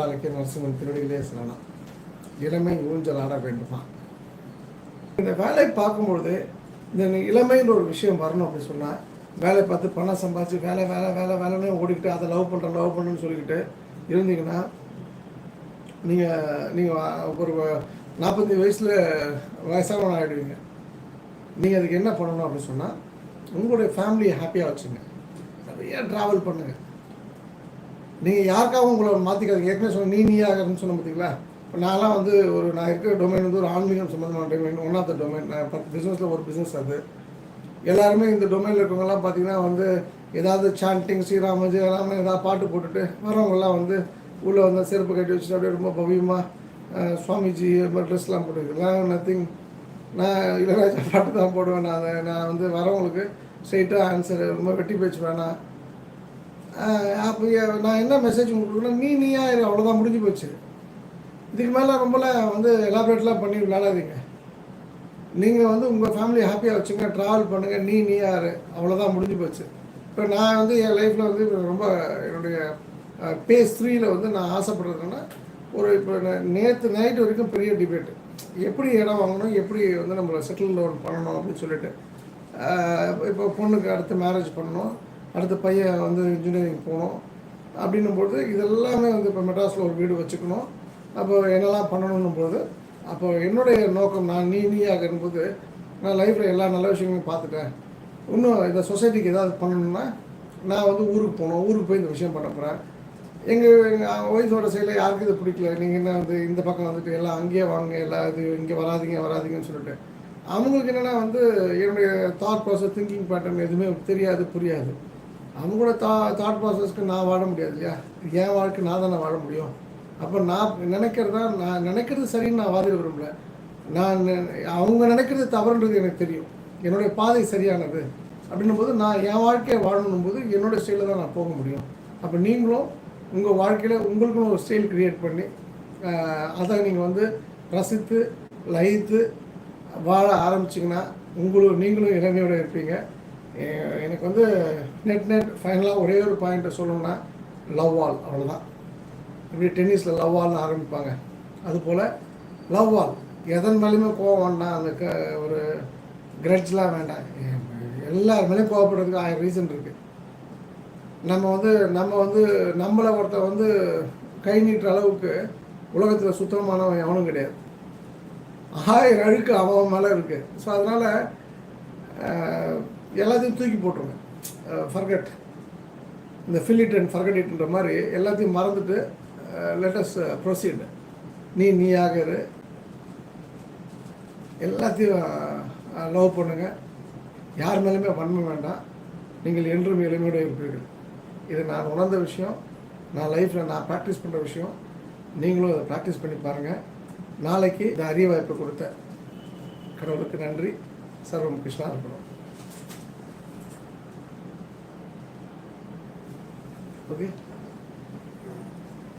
நரசிம்மன் திருவடிகளே சொல்லலாம். இளமை ஊஞ்சல் ஆட வேண்டுமா இந்த வேலை பார்க்கும்பொழுது இந்த இளமைன்ற ஒரு விஷயம் வரணும் அப்படி சொன்னால் வேலை பார்த்து பணம் சம்பாதிச்சு வேலை வேலை வேலை வேலைன்னே ஓடிக்கிட்டு அதை லவ் பண்ணுறேன் லவ் பண்ணுன்னு சொல்லிக்கிட்டு இருந்தீங்கன்னா நீங்கள் நீங்கள் ஒரு நாற்பத்தி வயசில் வயசானவன் ஆகிடுவீங்க நீங்கள் அதுக்கு என்ன பண்ணணும் அப்படின்னு சொன்னால் உங்களுடைய ஃபேமிலியை ஹாப்பியாக வச்சுங்க. நிறைய ட்ராவல் பண்ணுங்கள் நீங்கள் யாருக்காகவும் உங்களை மாற்றிக்காதீங்க ஏற்கனவே சொன்ன நீ நீயாகன்னு சொன்ன பார்த்தீங்களா இப்போ நான்லாம் வந்து ஒரு நான் இருக்கிற டொமைன் வந்து ஒரு ஆன்மீகம் சம்மந்தமான domain one of the domain நான் பத்து பிஸ்னஸில் ஒரு பிஸ்னஸ் அது. எல்லாருமே இந்த டொமைனில் இருக்கவங்கலாம் பார்த்தீங்கன்னா வந்து ஏதாவது சாண்டிங் ஸ்ரீராமஜி எல்லாமே ஏதாவது பாட்டு போட்டுட்டு வரவங்கெல்லாம் வந்து உள்ளே வந்து செருப்பு கட்டி வச்சுட்டு அப்படியே ரொம்ப பவியமாக சுவாமிஜி மாதிரி ட்ரெஸ்லாம் போட்டுருக்கேன் நத்திங் நான் இளையராஜா பாட்டு தான் போடுவேன். நான் அதை நான் வந்து வரவங்களுக்கு ஸ்ட்ரெயிட்டாக ஆன்சர் ரொம்ப வெட்டி பேச்சு வேணாம். அப்போ நான் என்ன மெசேஜ் கொடுக்குறேன்னா நீ நீயா அவ்வளோதான் முடிஞ்சு போச்சு. இதுக்கு மேலே ரொம்பலாம் வந்து எலாபரேட்லாம் பண்ணி விளையாடாதீங்க. நீங்கள் வந்து உங்கள் ஃபேமிலியை ஹாப்பியாக வச்சுங்க ட்ராவல் பண்ணுங்கள் நீ நீ யார் அவ்வளோதான் முடிஞ்சு போச்சு. இப்போ நான் வந்து என் லைஃப்பில் வந்து ரொம்ப என்னுடைய பேஸ் த்ரீயில் வந்து நான் ஆசைப்படுறதுன்னா ஒரு இப்போ நேற்று நைட் வரைக்கும் பெரிய டிபேட்டு எப்படி இடம் வாங்கணும் எப்படி வந்து நம்மளை செட்டில் டவுன் பண்ணணும் அப்படின்னு சொல்லிட்டு இப்போ பொண்ணுக்கு அடுத்து மேரேஜ் பண்ணணும் அடுத்த பையன் வந்து இன்ஜினியரிங் போகணும். அப்படின்னும்போது இதெல்லாமே வந்து இப்போ மெட்ராஸில் ஒரு வீடு வச்சுக்கணும். அப்போ என்னெல்லாம் பண்ணணும்னும் போது அப்போ என்னுடைய நோக்கம் நான் நீ நீயாக இருக்கும்போது நான் லைஃப்பில் எல்லா நல்ல விஷயங்களையும் பார்த்துட்டேன். இன்னும் இந்த சொசைட்டிக்கு ஏதாவது பண்ணணும்னா நான் வந்து ஊருக்கு போகணும். ஊருக்கு போய் இந்த விஷயம் பண்ண போகிறேன் எங்கள் எங்கள் ஒய்ஃபோட செயலில் யாருக்கும் இது பிடிக்கல. நீங்கள் என்ன வந்து இந்த பக்கம் வந்துட்டு எல்லாம் அங்கேயே வாங்க எல்லாம் இது இங்கே வராதீங்க வராதீங்கன்னு சொல்லிட்டு. அவங்களுக்கு என்னென்னா வந்து என்னுடைய தாட் ப்ராசஸ் திங்கிங் பேட்டர்ன் எதுவுமே தெரியாது புரியாது. அவங்களோட தா தாட் ப்ராசஸ்க்கு நான் வாழ முடியாது இல்லையா? என் வாழ்க்கை நான் தானே வாழ முடியும்? அப்போ நான் நினைக்கிறதா நான் நினைக்கிறது சரின்னு நான் வாதிட விரும்பல. நான் அவங்க நினைக்கிறது தவறுன்றது எனக்கு தெரியும். என்னுடைய பாதை சரியானது. அப்படின்னும் போது நான் என் வாழ்க்கையை வாழணும் போது என்னோடய ஸ்டைலில் தான் நான் போக முடியும். அப்போ நீங்களும் உங்கள் வாழ்க்கையில் உங்களுக்குன்னு ஒரு ஸ்டைல் க்ரியேட் பண்ணி அதை நீங்கள் வந்து ரசித்து லயித்து வாழ ஆரம்பிச்சிங்கன்னா உங்களும் நீங்களும் இளமையோடு இருப்பீங்க. எனக்கு வந்து நெட் நெட் ஃபைனலாக ஒரே ஒரு பாயிண்ட்டை சொல்லணும்னா லவ் வால் அவ்வளோதான் இப்படி டென்னிஸில் லவ் ஆல்னு ஆரம்பிப்பாங்க. அதுபோல் லவ் வால் எதன் மேலேயுமே கோவம் வேண்டாம். அந்த க ஒரு கிரட்ஜ்லாம் வேண்டாம். எல்லார் மேலேயும் கோவப்படுறதுக்கு ஆயிரம் ரீசன் இருக்குது நம்ம வந்து நம்ம வந்து நம்மளை ஒருத்தர் வந்து கை நீட்டுற அளவுக்கு உலகத்தில் சுத்தமானவன் எவனும் கிடையாது. ஆயிரம் அழுக்கு அவன் மேலே இருக்குது ஸோ அதனால் எல்லாத்தையும் தூக்கி போட்டுருங்க. ஃபர்கட் இந்த ஃபில்லிட் அண்ட் ஃபர்கட் இட்ன்ற மாதிரி எல்லாத்தையும் மறந்துட்டு லெட்டஸ் ப்ரொசீடு நீ நீ இரு. எல்லாத்தையும் லவ் பண்ணுங்க. யார் மேலேயுமே வன்மை வேண்டாம். நீங்கள் என்றும் எளிமையோடு இருப்பீர்கள். இது நான் உணர்ந்த விஷயம். நான் லைஃப்பில் நான் ப்ராக்டிஸ் பண்ணுற விஷயம். நீங்களும் அதை ப்ராக்டிஸ் பண்ணி பாருங்கள் நாளைக்கு இந்த அரிய வாய்ப்பு கொடுத்த கடவுளுக்கு நன்றி. சர்வம் கிருஷ்ணா இருக்கணும் ¿Por?